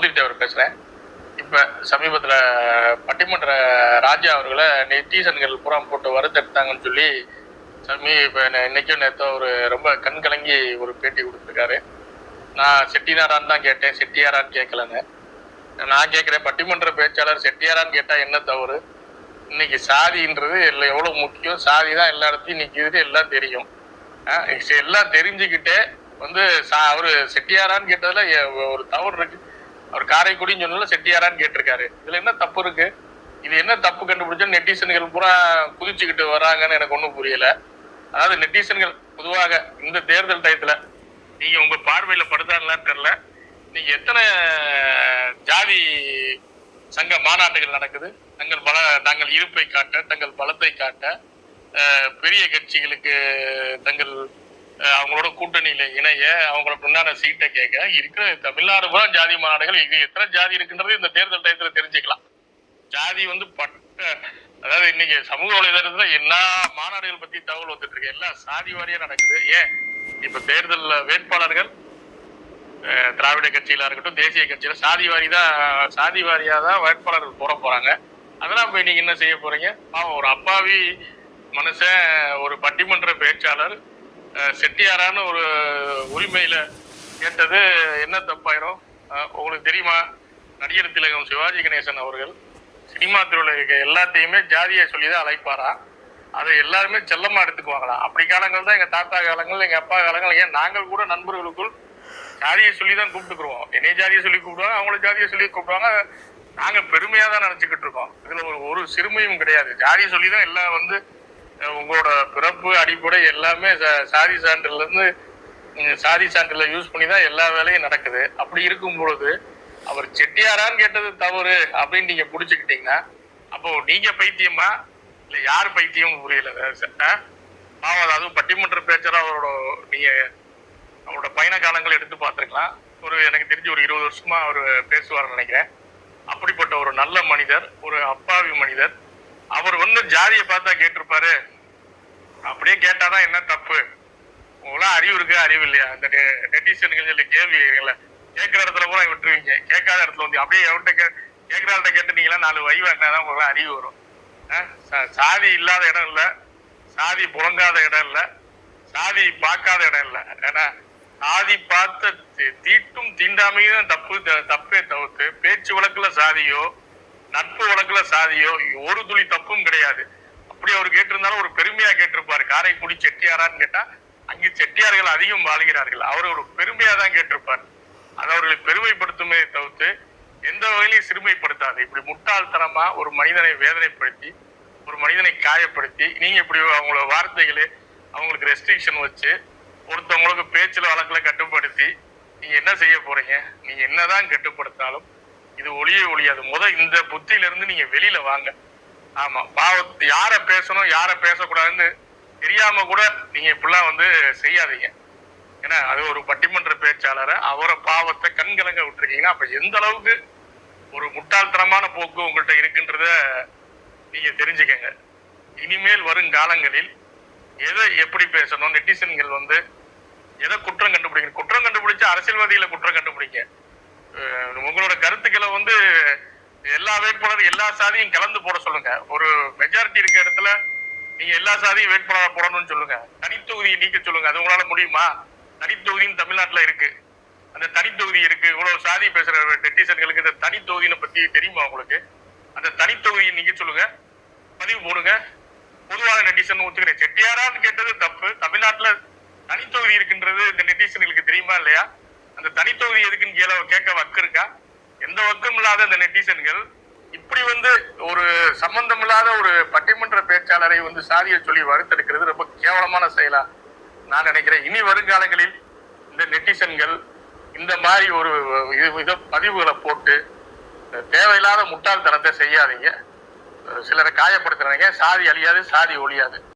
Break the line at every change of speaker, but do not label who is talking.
சௌத்ரி தேவர் பேசுறேன். இப்ப சமீபத்துல பட்டிமன்ற ராஜா அவர்களை நெட்டிசன்கள் புறம் போட்டு வறுத்தெடுத்தாங்கன்னு சொல்லி சமீ இப்போ இன்னைக்கும் நேத்தோ ஒரு ரொம்ப கண் கலங்கி ஒரு பேட்டி கொடுத்துருக்காரு. நான் செட்டினாரான்னு தான் கேட்டேன். செட்டியாரான்னு கேட்கலன்னு. நான் கேட்கிறேன் பட்டிமன்ற பேச்சாளர் செட்டியாரான்னு கேட்டா என்ன தவறு? இன்னைக்கு சாதின்றது இல்லை எவ்வளவு முக்கியம்? சாதி தான் எல்லா இடத்தையும் நிற்கிறது எல்லாம் தெரியும். எல்லாம் தெரிஞ்சுக்கிட்டே வந்து சா- அவரு செட்டியாரான்னு கேட்டதுல ஒரு தவறு இருக்கு. அவர் காரைக்குடின்னு சொன்னதுல செட்டியாரான்னு கேட்டிருக்காரு. இதுல என்ன தப்பு இருக்கு? இது என்ன தப்பு கண்டுபிடிச்சா நெட்டிசன்கள் பூரா குதிச்சுக்கிட்டு வராங்கன்னு எனக்கு ஒண்ணும் புரியல. அதாவது நெட்டிசன்கள் பொதுவாக இந்த தேர்தல் டயத்துல நீங்க உங்க பார்வையில படுதான்னு தெரியல. நீங்க எத்தனை ஜாதி சங்க மாநாட்டுகள் நடக்குது? தங்கள் பல தங்கள் இருப்பை காட்ட தங்கள் பலத்தை காட்ட பெரிய கட்சிகளுக்கு தங்கள் அவங்களோட கூட்டணியில இணைய அவங்களுக்கு உண்டான சீட்டை கேட்க இருக்கிற தமிழ்நாடு பூரா ஜாதி மாநாடுகள் இங்க எத்தனை ஜாதி இருக்குன்றது இந்த தேர்தல் டயத்துல தெரிஞ்சுக்கலாம். ஜாதி வந்து பட்ட அதாவது இன்னைக்கு சமூக வலைதளத்துல என்ன மாநாடுகள் பத்தி தகவல் வந்துட்டு இருக்கு. எல்லாம் சாதி வாரியா நடக்குது. ஏன்? இப்ப தேர்தல் வேட்பாளர்கள் திராவிட கட்சியில இருக்கட்டும் தேசிய கட்சியில சாதி வாரி தான் சாதி வாரியா தான் வேட்பாளர்கள் போட போறாங்க. அதெல்லாம் போய் நீங்க என்ன செய்ய போறீங்க? பாவம் ஒரு அப்பாவி மனுஷன் ஒரு பட்டிமன்ற பேச்சாளர் செட்டியாரான்னு ஒரு உரிமையில கேட்டது என்ன தப்பாயிரும்? உங்களுக்கு தெரியுமா? நடிகர் திலகம் சிவாஜி கணேசன் அவர்கள் சினிமா துறையில் இருக்க எல்லாத்தையுமே ஜாதியை சொல்லி தான் அழைப்பாரா? அதை எல்லாருமே செல்லமா எடுத்துக்குவாங்களாம் அப்படி காலங்கள் தான் எங்க தாத்தா காலங்கள் எங்க அப்பா காலங்கள். ஏன் நாங்கள் கூட நண்பர்களுக்குள் ஜாதியை சொல்லி தான் கூப்பிட்டுக்குருவோம். என்னைய ஜாதியை சொல்லி கூப்பிடுவாங்க அவங்கள ஜாதியை சொல்லி கூப்பிடுவாங்க. நாங்கள் பெருமையாக தான் நினச்சிக்கிட்டு இருக்கோம். இதில் ஒரு ஒரு சிறுமையும் கிடையாது. ஜாதியை சொல்லி தான் எல்லாம் வந்து உங்களோட பிறப்பு அடிப்படை எல்லாமே சாதி சான்றிலிருந்து சாதி சான்றில யூஸ் பண்ணி தான் எல்லா வேலையும் நடக்குது. அப்படி இருக்கும் பொழுது அவர் செட்டியாரான்னு கேட்டது தவறு அப்படின்னு நீங்க புடிச்சுக்கிட்டீங்கன்னா அப்போ நீங்க பைத்தியமா? இல்ல யார் பைத்தியம் புரியல. பாவம் அதுவும் பட்டிமன்ற பேச்சரா அவரோட நீங்க அவரோட பயண காலங்கள் எடுத்து பார்த்துருக்கலாம். ஒரு எனக்கு தெரிஞ்சு ஒரு இருபது வருஷமா அவர் பேசுவார்னு நினைக்கிறேன். அப்படிப்பட்ட ஒரு நல்ல மனிதர் ஒரு அப்பாவி மனிதர். அவர் வந்து ஜாதியை பார்த்தா கேட்டிருப்பாரு. அப்படியே கேட்டாதான் என்ன தப்பு? உங்களாம் அறிவு இருக்கு? அறிவு இல்லையா? அந்த நெட்டிசன்கள் சொல்லி கேள்வி கேட்கல கேட்கிற இடத்துல கூட விட்டுருவீங்க. கேட்காத இடத்துல வந்து அப்படியே எவன்கிட்ட கே கேட்கிற இடத்த கேட்டுனீங்களா நாலு வழி என்னதான் உங்களுக்கு அறிவு வரும். சா- சாதி இல்லாத இடம் இல்லை. சாதி புழங்காத இடம் இல்லை. சாதி பார்க்காத இடம் இல்லை. ஏன்னா சாதி பார்த்த தீட்டும் தீண்டாமையும் தப்பு த- தப்பே தவிர்த்து பேச்சு வழக்குல சாதியோ நட்பு வழக்குல சாதியோ ஒரு துளி தப்பும் கிடையாது. அப்படி அவர் கேட்டிருந்தாலும் ஒரு பெருமையா கேட்டிருப்பாரு. காரைக்குடி செட்டியாரான்னு கேட்டா அங்கே செட்டியார்கள் அதிகம் வாழ்கிறார்கள். அவர் ஒரு பெருமையா தான் கேட்டிருப்பார். அது அவர்களை பெருமைப்படுத்துமே தவிர்த்து எந்த வகையிலையும் சிறுமைப்படுத்தாது. இப்படி முட்டாள்தனமா ஒரு மனிதனை வேதனைப்படுத்தி ஒரு மனிதனை காயப்படுத்தி நீங்க இப்படி அவங்களோட வார்த்தைகளே அவங்களுக்கு ரெஸ்ட்ரிக்ஷன் வச்சு ஒருத்தவங்களுக்கு பேச்சில் வழக்கில் கட்டுப்படுத்தி நீங்க என்ன செய்ய போறீங்க? நீங்க என்னதான் கட்டுப்படுத்தாலும் இது ஒளியே ஒழியாது முத இந்த புத்தியில இருந்து நீங்க வெளியில வாங்க. ஆமா பாவ யார பேசணும் யார பேசக்கூடாதுன்னு தெரியாம கூட நீங்க இப்படிலாம் வந்து செய்யாதீங்க. ஏன்னா அது ஒரு பட்டிமன்ற பேச்சாளரை அவரை பாவத்தை கண்கலங்க விட்டுருக்கீங்கன்னா அப்ப எந்த அளவுக்கு ஒரு முட்டாள்தனமான போக்கு உங்கள்கிட்ட இருக்குன்றத நீங்க தெரிஞ்சுக்கங்க. இனிமேல் வரும் காலங்களில் எதை எப்படி பேசணும் நெட்டிசன்கள் வந்து எதை குற்றம் கண்டுபிடிக்கணும்? குற்றம் கண்டுபிடிச்சா அரசியல்வாதிகளை குற்றம் கண்டுபிடிங்க. உங்களோட கருத்துக்களை வந்து எல்லா வேட்பாளர் எல்லா சாதியும் கலந்து போட சொல்லுங்க. ஒரு மெஜாரிட்டி இருக்க இடத்துல நீங்க எல்லா சாதியும் வேட்பாளராக போடணும்னு சொல்லுங்க. தனித்தொகுதியை நீக்க சொல்லுங்க. அது உங்களால முடியுமா? தனித்தொகுதின்னு தமிழ்நாட்டுல இருக்கு. அந்த தனித்தொகுதி இருக்கு. இவ்வளவு சாதி பேசுற நெட்டிசன்களுக்கு இந்த தனித்தொகுதியை பத்தி தெரியுமா உங்களுக்கு? அந்த தனித்தொகுதியை நீக்க சொல்லுங்க. பதிவு போடுங்க. பொதுவான நெட்டிசன் ஒத்துக்கிறேன். செட்டியாரான்னு கேட்டது தப்பு. தமிழ்நாட்டுல தனித்தொகுதி இருக்கின்றது இந்த நெட்டிசன்களுக்கு தெரியுமா இல்லையா? அந்த தனித்தொகுதி எதுக்குன்னு கேள கேட்க வக்கு இருக்கா? எந்த வக்கும் இல்லாத அந்த நெட்டிசன்கள் இப்படி வந்து ஒரு சம்பந்தம் இல்லாத ஒரு பட்டிமன்ற பேச்சாளரை வந்து சாதியை சொல்லி வறுத்தெடுக்கிறது ரொம்ப கேவலமான செயலா நான் நினைக்கிறேன். இனி வருங்காலங்களில் இந்த நெட்டிசன்கள் இந்த மாதிரி ஒரு இது பதிவுகளை போட்டு தேவையில்லாத முட்டாள்தனத்தை செய்யாதீங்க. சிலரை காயப்படுத்துறாங்க. சாதி அழியாது சாதி ஒழியாது.